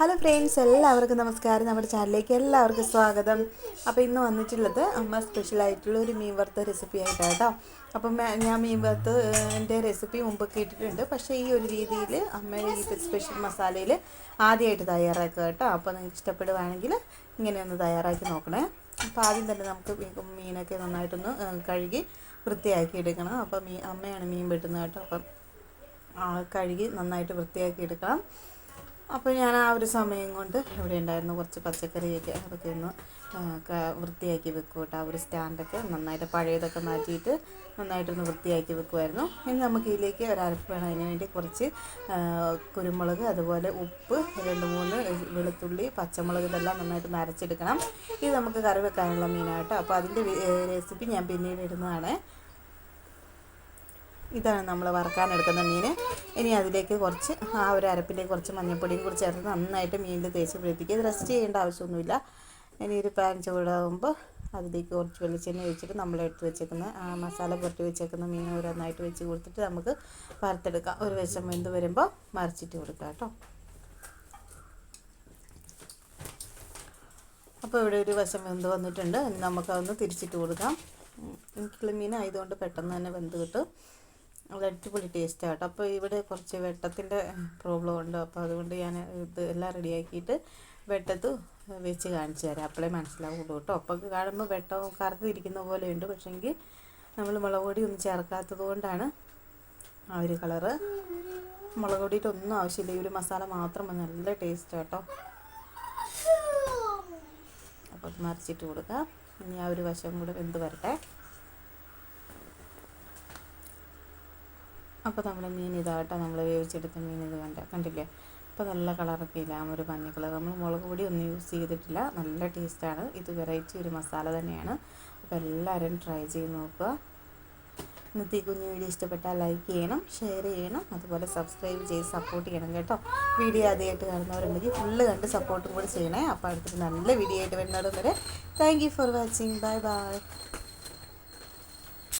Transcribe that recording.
Hello friends എല്ലാവർക്കും നമസ്കാരം. നമ്മുടെ ചാനലിലേക്ക് എല്ലാവർക്കും സ്വാഗതം. അപ്പോൾ ഇന്ന് വന്നിട്ടുള്ളത് അമ്മ സ്പെഷ്യലായിട്ടുള്ള ഒരു മീൻ വറുത്ത റെസിപ്പി ആയിട്ടാണ് കേട്ടോ അപ്പം ഞാൻ മീൻ വറുത്ത് എന്റെ റെസിപ്പി മുമ്പൊക്കെ കേട്ടിട്ടുണ്ട് പക്ഷേ ഈ ഒരു രീതിയിൽ അമ്മയുടെ ഈ സ്പെഷ്യൽ മസാലയിൽ ആദ്യമായിട്ട് തയ്യാറാക്കുക കേട്ടോ. അപ്പോൾ നിങ്ങൾക്ക് ഇഷ്ടപ്പെടുവാണെങ്കിൽ ഇങ്ങനെ ഒന്ന് തയ്യാറാക്കി നോക്കണേ. അപ്പോൾ ആദ്യം തന്നെ നമുക്ക് മീനൊക്കെ നന്നായിട്ടൊന്ന് കഴുകി വൃത്തിയാക്കി എടുക്കണം. അപ്പോൾ മീ അമ്മയാണ് മീൻ വെട്ടുന്നത് കേട്ടോ. അപ്പം കഴുകി നന്നായിട്ട് വൃത്തിയാക്കി എടുക്കണം. അപ്പോൾ ഞാൻ ആ ഒരു സമയം കൊണ്ട് ഇവിടെ ഉണ്ടായിരുന്നു കുറച്ച് പച്ചക്കറിയൊക്കെ അതൊക്കെ ഒന്ന് വൃത്തിയാക്കി വെക്കും കേട്ടോ ആ ഒരു സ്റ്റാൻഡൊക്കെ നന്നായിട്ട് പഴയതൊക്കെ മാറ്റിയിട്ട് നന്നായിട്ടൊന്ന് വൃത്തിയാക്കി വെക്കുമായിരുന്നു ഇനി നമുക്ക് ഇതിലേക്ക് ഒരു അരപ്പ് വേണം. അതിന് വേണ്ടി കുറച്ച് കുരുമുളക് അതുപോലെ ഉപ്പ് രണ്ട് മൂന്ന് വെളുത്തുള്ളി പച്ചമുളക് ഇതെല്ലാം നന്നായിട്ട് നരച്ചെടുക്കണം ഇത് നമുക്ക് കറി വെക്കാനുള്ള മീനാട്ടോ. അപ്പോൾ അതിന്റെ റെസിപ്പി ഞാൻ പിന്നീട് ഇടുന്നതാണ്. ഇതാണ് നമ്മൾ വറക്കാനെടുക്കുന്ന മീൻ. ഇനി അതിലേക്ക് കുറച്ച് ആ ഒരു അരപ്പിലേക്ക് കുറച്ച് മഞ്ഞൾപ്പൊടിയും കൂടി ചേർത്ത് നന്നായിട്ട് മീനിൽ തേച്ച് പിടിപ്പിക്കുക. ഇത് റെസ്റ്റ് ചെയ്യേണ്ട ആവശ്യമൊന്നുമില്ല. ഇനി ഒരു പാൻ ചൂടാകുമ്പോൾ അതിലേക്ക് കുറച്ച് വെളിച്ചെണ്ണ ഒഴിച്ചിട്ട് നമ്മൾ എടുത്ത് വെച്ചേക്കുന്ന ആ മസാല പുരട്ടി വെച്ചേക്കുന്ന മീൻ ഓരോന്നായിട്ട് വെച്ച് കൊടുത്തിട്ട് നമുക്ക് വറുത്തെടുക്കാം. ഒരു വശം വെന്ത് വരുമ്പോൾ മറിച്ചിട്ട് കൊടുക്കാം കേട്ടോ. അപ്പോൾ ഇവിടെ ഒരു വശം വെന്ത് വന്നിട്ടുണ്ട്. ഇനി നമുക്കതൊന്ന് തിരിച്ചിട്ട് കൊടുക്കാം. എനിക്കുള്ള മീൻ ആയതുകൊണ്ട് പെട്ടെന്ന് തന്നെ വെന്ത് കിട്ടും. അത് അടിപൊളി ടേസ്റ്റ് ആട്ടോ. അപ്പോൾ ഇവിടെ കുറച്ച് വെട്ടത്തിന്റെ പ്രോബ്ലം ഉണ്ട്. അപ്പോൾ അതുകൊണ്ട് ഞാൻ ഇത് എല്ലാം റെഡിയാക്കിയിട്ട് വെട്ടത്ത് വെച്ച് കാണിച്ചു തരാം. അപ്പോഴേ മനസ്സിലാവുള്ളൂ കേട്ടോ. അപ്പോൾ കാണുമ്പോൾ വെട്ടം കറുത്തിരിക്കുന്ന പോലെ ഉണ്ട്. പക്ഷേങ്കിൽ നമ്മൾ മുളക് പൊടി ഒന്നും ചേർക്കാത്തത് കൊണ്ടാണ് ആ ഒരു കളറ് മുളക് പൊടിയിട്ടൊന്നും ആവശ്യമില്ല. ഈ ഒരു മസാല മാത്രം നല്ല ടേസ്റ്റ് കേട്ടോ അപ്പോൾ മറിച്ചിട്ട് കൊടുക്കാം. ഇനി ആ ഒരു വശം കൂടെ വെന്ത് വരട്ടെ. അപ്പോൾ നമ്മുടെ മീൻ ഇതായിട്ട് നമ്മൾ വേവിച്ചെടുത്ത മീൻ ഇത് കണ്ട കണ്ടില്ലേ? അപ്പോൾ നല്ല കളറൊക്കെ ഇല്ല? ഒരു മഞ്ഞ കളർ നമ്മൾ മുളക് പൊടി ഒന്നും യൂസ് ചെയ്തിട്ടില്ല. നല്ല ടേസ്റ്റാണ് ഇത് വെറൈറ്റി ഒരു മസാല തന്നെയാണ്. അപ്പോൾ എല്ലാവരും ട്രൈ ചെയ്ത് നോക്കുക. ഇന്നത്തെ കുഞ്ഞു വീഡിയോ ഇഷ്ടപ്പെട്ടാൽ ലൈക്ക് ചെയ്യണം ഷെയർ ചെയ്യണം. അതുപോലെ സബ്സ്ക്രൈബ് ചെയ്ത് സപ്പോർട്ട് ചെയ്യണം കേട്ടോ. വീഡിയോ ആദ്യമായിട്ട് കാണുന്നവരുണ്ടെങ്കിൽ ഫുള്ള് കണ്ട് സപ്പോർട്ടും കൂടി ചെയ്യണേ. അപ്പോൾ അടുത്തൊരു നല്ല വീഡിയോ ആയിട്ട് വരുന്നവരും വരെ. Thank for watching bye bye